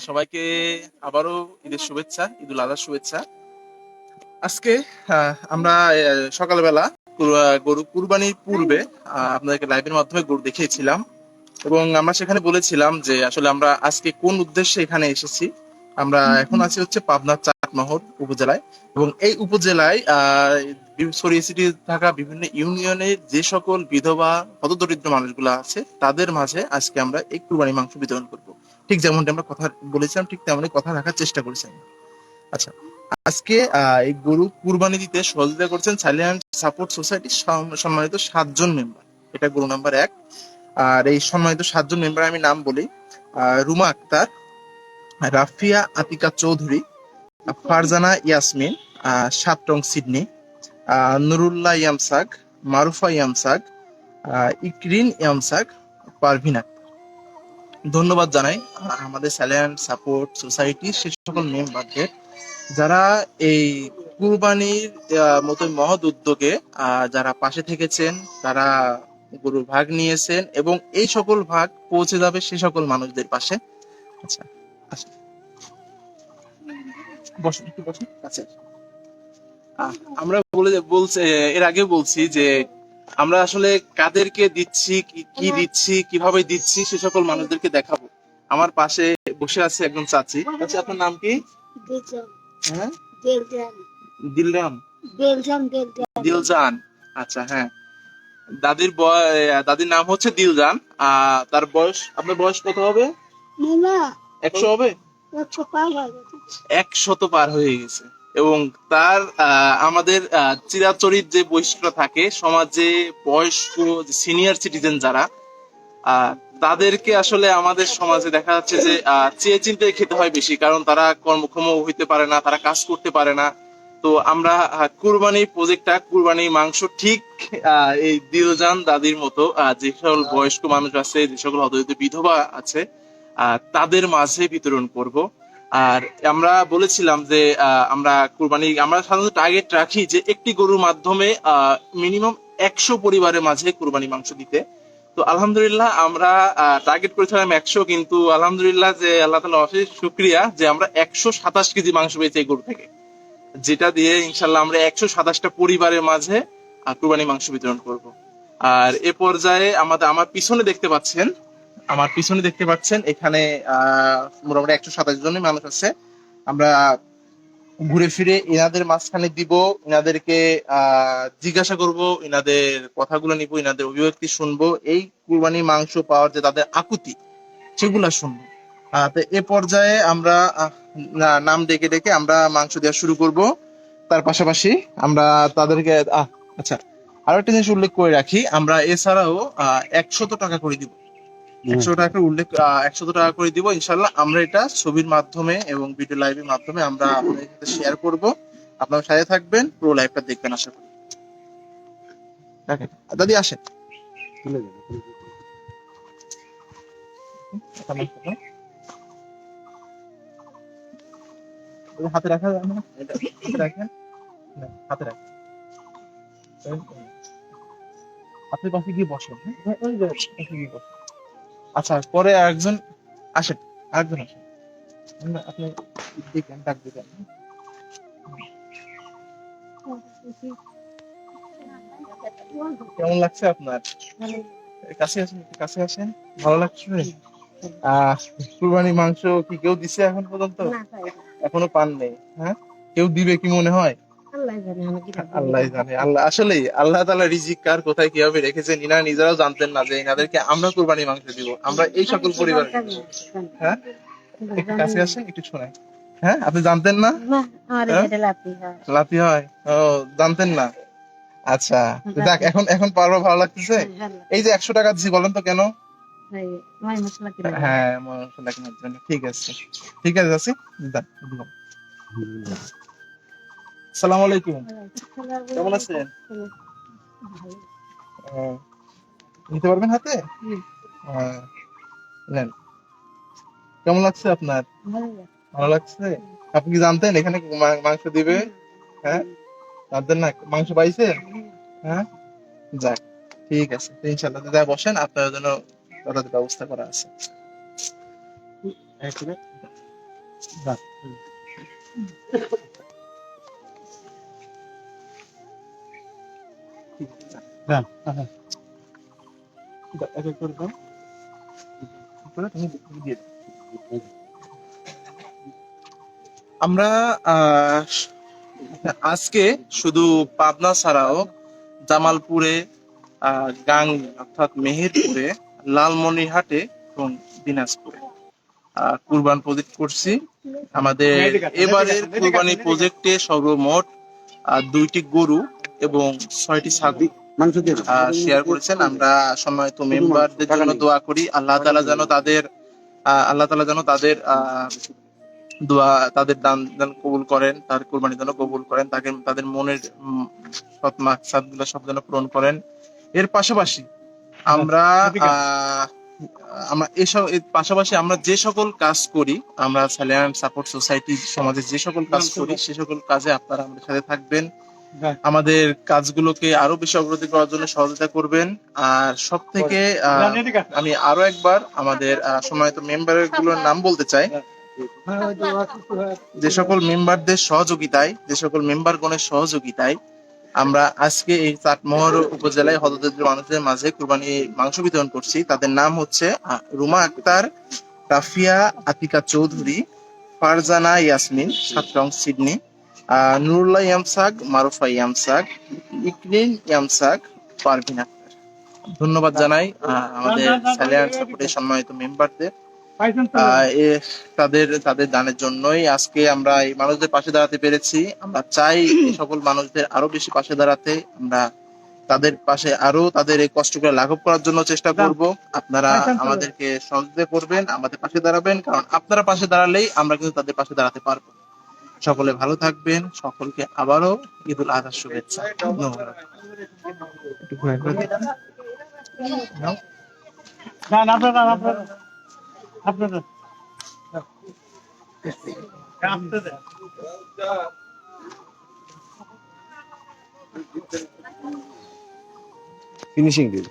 সবাইকে আবারও ঈদের শুভেচ্ছা, ঈদুল আজহার শুভেচ্ছা। আজকে আমরা সকালবেলা কুর- গরু কুরবানির পূর্বে আপনাদেরকে লাইভের মাধ্যমে গরু দেখিয়েছিলাম। এবং আমরা সেখানে বলেছিলাম যে আসলে আমরা আজকে কোন উদ্দেশ্যে এখানে এসেছি। আমরা এখন আছি হচ্ছে পাবনা চাটমোহর উপজেলায়। এবং এই উপজেলায়, আহ ছড়িয়ে ছিটিয়ে থাকা বিভিন্ন ইউনিয়নের যে সকল বিধবা হতদরিদ্র মানুষগুলো আছে, তাদের মাঝে আজকে আমরা এই কুরবানি মাংস বিতরণ করব। ঠিক যেমনটি আমরা কথা বলেছিলাম, ঠিক তেমনই কথা রাখার চেষ্টা করেছেন আচ্ছা আজকে এই গরু কুরবানি দিতে সহযোগিতা করছেন সাইলেন্ট সাপোর্ট সোসাইটির সম্মানিত সাতজন মেম্বার এটা গরু নাম্বার এক। আর এই সম্মানিত সাতজন মেম্বার আমি নাম বলি রুমা আক্তার, রাফিয়া আতিকা চৌধুরী ফারজানা ইয়াসমিন সাতরং সিডনি নুরুল্লাহ ইয়ামসাক, মারুফা ইয়ামসাক ইকরিন ইয়ামসাক, পারভিন। আক্তার ধন্যবাদ জানাই আমাদের স্যালেন্ট সাপোর্ট সোসাইটি সে সকল মেম্বারদের যারা এই কুরবানির মতো মহৎ উদ্যোগে যারা পাশে থেকেছেন, তারা গরুর ভাগ নিয়েছেন এবং এই সকল ভাগ পৌঁছে যাবে সে সকল মানুষদের পাশে। আচ্ছা আচ্ছা। আমরা বলে, বলছে, এর আগে বলছি যে আমরা আসলে কাদেরকে দিচ্ছি কি- কি দিচ্ছি কীভাবে দিচ্ছি সে সকল মানুষদেরকে দেখাবো। আমার পাশে বসে আছে একজন চাচি। আচ্ছা আপনার নাম কি? হ্যাঁ? দিলরাম। দিলজান আচ্ছা হ্যাঁ। দাদির বয়- দাদির নাম হচ্ছে দিলজান। আহ তার বয়স আপনার বয়স কত হবে? একশো হবে? একশো পার হয়ে গেছে। এবং তার আমাদের চিরাচরিত যে বৈশিষ্ট্য থাকে, সমাজে বয়স্ক সিনিয়র সিটিজেন যারা তাদেরকে আসলে আমাদের সমাজে দেখা যাচ্ছে যে চেয়ে চিনতে খেতে হয় বেশি, কারণ তারা কর্মক্ষম হইতে পারে না, তারা কাজ করতে পারে না। তো আমরা কুরবানি প্রজেক্টটা, কুরবানি মাংস ঠিক এই দিলজান দাদির মতো যে সকল বয়স্ক মানুষ আছে, যে সকল হতদরিদ্র বিধবা আছে তাদের মাঝে বিতরণ করব। আর আমরা বলেছিলাম যে আমরা কুরবানি, আমরা সাধারণত টার্গেট রাখি যে একটি গরুর মাধ্যমে মিনিমাম একশো পরিবারের মাঝে কুরবানি মাংস দিতে। তো আলহামদুলিল্লাহ আমরা টার্গেট করেছিলাম একশো, কিন্তু আলহামদুলিল্লাহ যে আল্লাহ তালা অশেষ শুক্রিয়া যে আমরা একশো সাতাশ কেজি মাংস পেয়েছি এই গরু থেকে। যেটা দিয়ে ইনশাল্লাহ আমরা একশো সাতাশটা পরিবারের মাঝে কুরবানি মাংস বিতরণ করব। আর এ পর্যায়ে আমাদের, আমার পিছনে দেখতে পাচ্ছেন আমার পিছনে দেখতে পাচ্ছেন, এখানে মোটামুটি একশো সাতাশ জনের মানুষ আছে। আমরা ঘুরে ফিরে এনাদের মাঝখানে দিব, এনাদেরকে জিজ্ঞাসা করব, এনাদের কথাগুলো নিব, এনাদের অভিব্যক্তি শুনব। এই কুরবানি মাংস পাওয়ার যে তাদের আকুতি, সেগুলা শুনব। এ পর্যায়ে আমরা নাম ডেকে ডেকে আমরা মাংস দেওয়া শুরু করব। তার পাশাপাশি আমরা তাদেরকে আচ্ছা আরও একটা জিনিস উল্লেখ করে রাখি, আমরা এছাড়াও একশত টাকা করে দিব। একশো টাকা উল্লেখ একশো টাকা করে দিব। ইনশাল্লাহ আমরা এটা ছবির মাধ্যমে এবং ভিডিও লাইভের মাধ্যমে আমরা আপনাদের সাথে শেয়ার করব। আপনারা সাথে থাকবেন পুরো লাইভটা দেখবেন আশা করি। দাদি আসেন। হাতে রাখা যাবে না? হাতে রাখেন। হাতে রাখেন। আপনি পাশে গিয়ে বসেন হ্যাঁ? ওই গিয়ে বসেন। আচ্ছা পরে আরেকজন আসেন আরেকজন আসেন। আপনি দিকেন ডাক দিবেন কেমন লাগছে আপনার? কাছে আসেন কাছে আসেন ভালো লাগছে? আহ কুরবানি মাংস কি কেউ দিছে এখন পর্যন্ত? এখনও পান নেই হ্যাঁ? কেউ দিবে কি মনে হয়? আল্লাহ জানে আল্লাহ জানে। আল্লাহ আসলেই আল্লাহ তাআলা রিজিক কার কোথায় কীভাবে রেখেছেন ইনারা নিজেরাও জানতেন না যে এনাদেরকে আমরা কুরবানি মাংস দিব আমরা এই সকল পরিবার হ্যাঁ? একটু কাছে আসেন একটু শোনাই হ্যাঁ আপনি জানতেন না? না আমার হ্যাঁ? লাপি হয়। ও জানতেন না? আচ্ছা যাক এখন এখন পারব ভালো লাগতেছে? এই যে একশো টাকা দিচ্ছি বলেন তো কেন? হ্যাঁ মশলা কেনার জন্য ঠিক আছে। ঠিক আছে আছি যান, আসসালামু আলাইকুম। কেমন আছেন? নিতে পারবেন হাতে? হ্যাঁ। নেন। কেমন লাগছে আপনার? ভালো লাগছে। আপনি কি জানতেন এখানে মা- মাংস দিবে? হ্যাঁ? জানতেন না? মাংস পাইছে হ্যাঁ? যাক ঠিক আছে। ইনশাল্লাহ যা বসেন আপনার জন্য যথাযথ ব্যবস্থা করা আছে। আমরা আজকে শুধু পাবনা ছাড়াও জামালপুরে গাং অর্থাৎ মেহেরপুরে লালমনিরহাটে এবং দিনাজপুরে কুরবান প্রজেক্ট করছি। আমাদের এবারের কুরবানি প্রজেক্টে সর্বমোট দুইটি গরু এবং ছয়টি ছাগল শেয়ার করেছেন। আমরা সম্মানিত মেম্বারদের জন্য দোয়া করি। আল্লাহ তাআলা যেন তাদের আহ, আল্লাহ তাআলা যেন তাদের দোয়া তাদের দান দান কবুল করেন তার কোরবানি যেন কবুল করেন তাকে তাদের মনের সৎ মাকসাদগুলো সব যেন পূরণ করেন। এর পাশাপাশি আমরা আমরা এসব পাশাপাশি আমরা যে সকল কাজ করি আমরা সালিয়ান সাপোর্ট সোসাইটি সমাজে যে সকল কাজ করি সে সকল কাজে আপনারা আমাদের সাথে থাকবেন। আমাদের কাজগুলোকে আরও বেশি অগ্রগতি করার জন্য সহযোগিতা করবেন। আর সব থেকে আমি আরও একবার আমাদের আহ, সম্মানিত মেম্বারেরগুলোর নাম বলতে চাই। যে সকল মেম্বারদের সহযোগিতায় যে সকল মেম্বারগণের সহযোগিতায় আমরা আজকে এই চাটমোহর উপজেলায় হতদরিদ্র মানুষদের মাঝে কুরবানি মাংস বিতরণ করছি। তাদের নাম হচ্ছে রুমা আক্তার রাফিয়া আতিকা চৌধুরী ফারজানা ইয়াসমিন সাতরং সিডনি নুরুল্লাহ ইয়ামসাক মারুফা ইয়ামসাক ইকরিন ইয়ামসাক পারভিন আক্তার। ধন্যবাদ জানাই আমাদের স্যালিয়ান সাপোর্টের সম্মানিত মেম্বারদের। তাদের তাদের দানের জন্যই আজকে আমরা এই মানুষদের পাশে দাঁড়াতে পেরেছি। আমরা চাই সকল মানুষদের আরও বেশি পাশে দাঁড়াতে। আমরা তাদের পাশে আরও তাদের এই কষ্টগুলো লাঘব করার জন্য চেষ্টা করব। আপনারা আমাদেরকে সহযোগিতা করবেন আমাদের পাশে দাঁড়াবেন কারণ আপনারা পাশে দাঁড়ালেই আমরা কিন্তু তাদের পাশে দাঁড়াতে পারব। সকলে ভালো থাকবেন। সকলকে আবারও ঈদুল আজহার শুভেচ্ছা। ধন্যবাদ। ফিনিশিং দিন